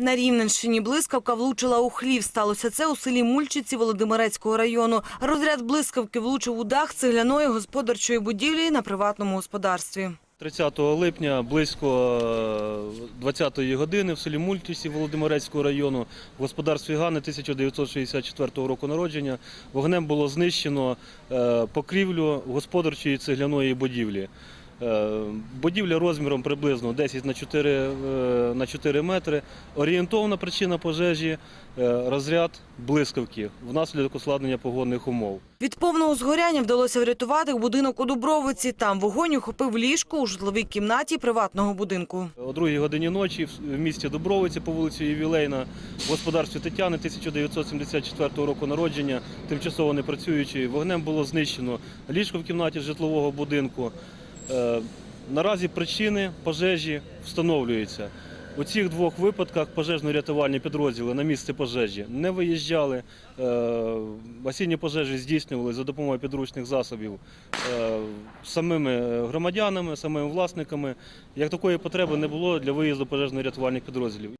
На Рівненщині блискавка влучила у хлів. Сталося це у селі Мульчиці Володимирецького району. Розряд блискавки влучив у дах цегляної господарчої будівлі на приватному господарстві. 30 липня близько 20-ї години в селі Мультісі Володимирецького району в господарстві Гани 1964 року народження вогнем було знищено е, покрівлю господарчої цегляної будівлі. Е, Будівля розміром приблизно 10 на 4, е, на 4 метри. Орієнтовна причина пожежі е, розряд блискавки внаслідок ускладнення погодних умов. Від повного згоряння вдалося врятувати будинок у Дубровиці. Там вогонь охопив ліжко у житловій кімнаті приватного будинку. О другій годині ночі в місті Дубровиці по вулиці Ювілейна в господарстві Тетяни 1974 року народження, тимчасово не працюючи, вогнем було знищено ліжко в кімнаті житлового будинку. Е, Наразі причини пожежі встановлюються. У цих двох випадках пожежно-рятувальні підрозділи на місце пожежі не виїжджали. Е, Осінні пожежі здійснювали за допомогою підручних засобів е, самими громадянами, самими власниками. Як такої потреби не було для виїзду пожежно-рятувальних підрозділів.